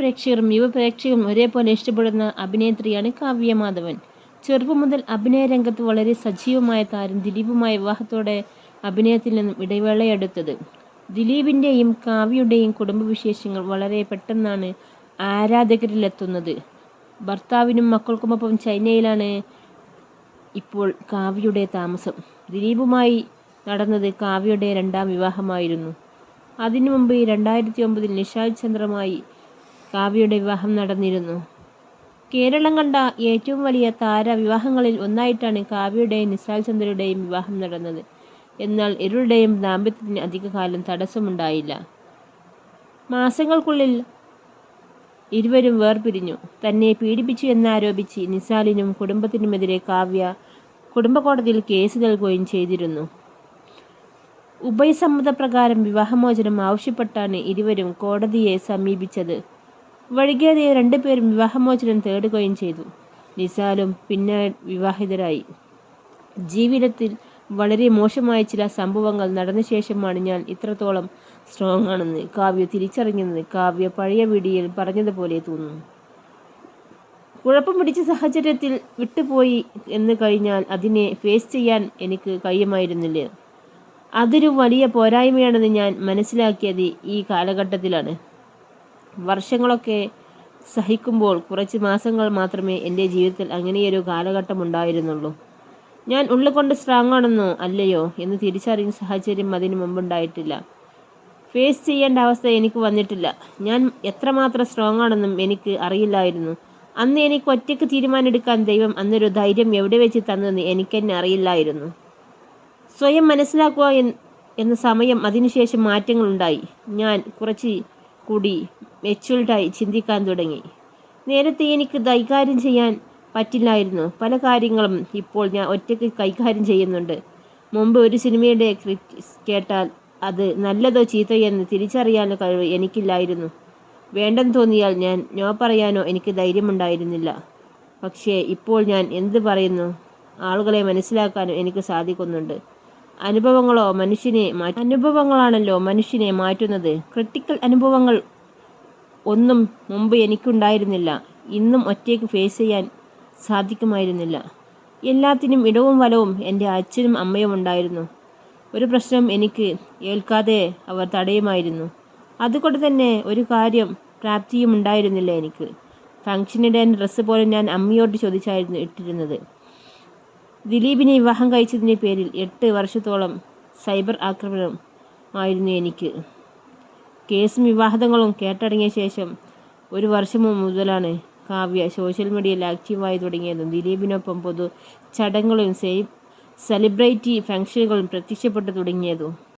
പ്രേക്ഷകരും യുവ പ്രേക്ഷകരും ഒരേപോലെ ഇഷ്ടപ്പെടുന്ന അഭിനേത്രിയാണ് കാവ്യ മാധവൻ ചെറുപ്പം മുതൽ അഭിനയ രംഗത്ത് വളരെ സജീവമായ താരം ദിലീപുമായ വിവാഹത്തോടെ അഭിനയത്തിൽ നിന്നും ഇടവേളയെടുത്തത്. ദിലീപിന്റെയും കാവ്യയുടെയും കുടുംബ വിശേഷങ്ങൾ വളരെ പെട്ടെന്നാണ് ആരാധകരിലെത്തുന്നത്. ഭർത്താവിനും മക്കൾക്കുമൊപ്പം ചൈനയിലാണ് ഇപ്പോൾ കാവ്യയുടെ താമസം. ദിലീപുമായി നടന്നത് കാവ്യയുടെ രണ്ടാം വിവാഹമായിരുന്നു. അതിനു മുമ്പ് രണ്ടായിരത്തി ഒമ്പതിൽ നിഷാൽ ചന്ദ്രമായി കാവ്യയുടെ വിവാഹം നടന്നിരുന്നു. കേരളം കണ്ട ഏറ്റവും വലിയ താര വിവാഹങ്ങളിൽ ഒന്നായിട്ടാണ് കാവ്യയുടെയും നിസാൽ ചന്ദ്രയുടെയും വിവാഹം നടന്നത്. എന്നാൽ ഇരുവരുടെയും ദാമ്പത്യത്തിന് അധികകാലം തടസ്സമുണ്ടായില്ല. മാസങ്ങൾക്കുള്ളിൽ ഇരുവരും വേർപിരിഞ്ഞു. തന്നെ പീഡിപ്പിച്ചു എന്നാരോപിച്ച് നിസാലിനും കുടുംബത്തിനുമെതിരെ കാവ്യ കുടുംബക്കോടതിയിൽ കേസ് നൽകുകയും ചെയ്തിരുന്നു. ഉഭയസമ്മതപ്രകാരം വിവാഹമോചനം ആവശ്യപ്പെട്ടാണ് ഇരുവരും കോടതിയെ സമീപിച്ചത്. വൈകാതെ രണ്ടുപേരും വിവാഹമോചനം തേടുകയും ചെയ്തു. നിസാലും പിന്നെ വിവാഹിതരായി. ജീവിതത്തിൽ വളരെ മോശമായ ചില സംഭവങ്ങൾ നടന്ന ശേഷമാണ് ഞാൻ ഇത്രത്തോളം സ്ട്രോങ് ആണെന്ന് കാവ്യ തിരിച്ചറിഞ്ഞെന്ന് കാവ്യ പഴയ വീടിയിൽ പറഞ്ഞതുപോലെ തോന്നുന്നു. കുഴപ്പം പിടിച്ച സാഹചര്യത്തിൽ വിട്ടുപോയി എന്ന് കഴിഞ്ഞാൽ അതിനെ ഫേസ് ചെയ്യാൻ എനിക്ക് കഴിയുമായിരുന്നില്ല. അതൊരു വലിയ പോരായ്മയാണെന്ന് ഞാൻ മനസ്സിലാക്കിയത് ഈ കാലഘട്ടത്തിലാണ്. വർഷങ്ങളൊക്കെ സഹിക്കുമ്പോൾ കുറച്ച് മാസങ്ങൾ മാത്രമേ എന്റെ ജീവിതത്തിൽ അങ്ങനെയൊരു കാലഘട്ടം ഉണ്ടായിരുന്നുള്ളൂ. ഞാൻ ഉള്ളുകൊണ്ട് സ്ട്രോങ് ആണെന്നോ അല്ലയോ എന്ന് തിരിച്ചറിയുന്ന സാഹചര്യം അതിനു മുമ്പുണ്ടായിട്ടില്ല. ഫേസ് ചെയ്യേണ്ട അവസ്ഥ എനിക്ക് വന്നിട്ടില്ല. ഞാൻ എത്രമാത്രം സ്ട്രോങ് ആണെന്നും എനിക്ക് അറിയില്ലായിരുന്നു. അന്ന് എനിക്ക് ഒറ്റയ്ക്ക് തീരുമാനമെടുക്കാൻ ദൈവം അന്നൊരു ധൈര്യം എവിടെ വെച്ച് തന്നെന്ന് എനിക്കെന്നെ അറിയില്ലായിരുന്നു. സ്വയം മനസ്സിലാക്കുക എന്ന സമയം അതിനുശേഷം മാറ്റങ്ങളുണ്ടായി. ഞാൻ കുറച്ച് കൂടി മെച്യൂർഡായി ചിന്തിക്കാൻ തുടങ്ങി. നേരത്തെ എനിക്ക് കൈകാര്യം ചെയ്യാൻ പറ്റില്ലായിരുന്നു. പല കാര്യങ്ങളും ഇപ്പോൾ ഞാൻ ഒറ്റയ്ക്ക് കൈകാര്യം ചെയ്യുന്നുണ്ട്. മുമ്പ് ഒരു സിനിമയുടെ കേട്ടാൽ അത് നല്ലതോ ചീത്തയോ എന്ന് തിരിച്ചറിയാനുള്ള കഴിവ് എനിക്കില്ലായിരുന്നു. വേണ്ടെന്ന് തോന്നിയാൽ ഞാൻ നോ പറയാനോ എനിക്ക് ധൈര്യമുണ്ടായിരുന്നില്ല. പക്ഷേ ഇപ്പോൾ ഞാൻ എന്ത് പറയുന്നു? ആളുകളെ മനസ്സിലാക്കാനും എനിക്ക് സാധിക്കുന്നുണ്ട്. അനുഭവങ്ങളോ മനുഷ്യനെ അനുഭവങ്ങളാണല്ലോ മനുഷ്യനെ മാറ്റുന്നത്. ക്രിട്ടിക്കൽ അനുഭവങ്ങൾ ഒന്നും മുമ്പ് എനിക്കുണ്ടായിരുന്നില്ല. ഇന്നും ഒറ്റയ്ക്ക് ഫേസ് ചെയ്യാൻ സാധിക്കുമായിരുന്നില്ല. എല്ലാത്തിനും ഇടവും വലവും എന്റെ അച്ഛനും അമ്മയും ഉണ്ടായിരുന്നു. ഒരു പ്രശ്നം എനിക്ക് ഏൽക്കാതെ അവർ തടയുമായിരുന്നു. അതുകൊണ്ട് തന്നെ ഒരു കാര്യം പ്രാപ്തിയും ഉണ്ടായിരുന്നില്ല എനിക്ക്. ഫംഗ്ഷനിടാൻ ഡ്രസ്സ് പോലും ഞാൻ അമ്മയോട് ചോദിച്ചായിരുന്നു ഇട്ടിരുന്നത്. ദിലീപിനെ വിവാഹം കഴിച്ചതിന്റെ പേരിൽ എട്ട് വർഷത്തോളം സൈബർ ആക്രമണം ആയിരുന്നു എനിക്ക്. കേസും വിവാഹങ്ങളും കേട്ടടങ്ങിയ ശേഷം ഒരു വർഷം മുതലാണ് കാവ്യ സോഷ്യൽ മീഡിയയിൽ ആക്റ്റീവായി തുടങ്ങിയതും. ദിലീപിനൊപ്പം പൊതു ചടങ്ങുകളും സെലിബ്രിറ്റി ഫംഗ്ഷനുകളും പ്രത്യക്ഷപ്പെട്ടു തുടങ്ങിയതും.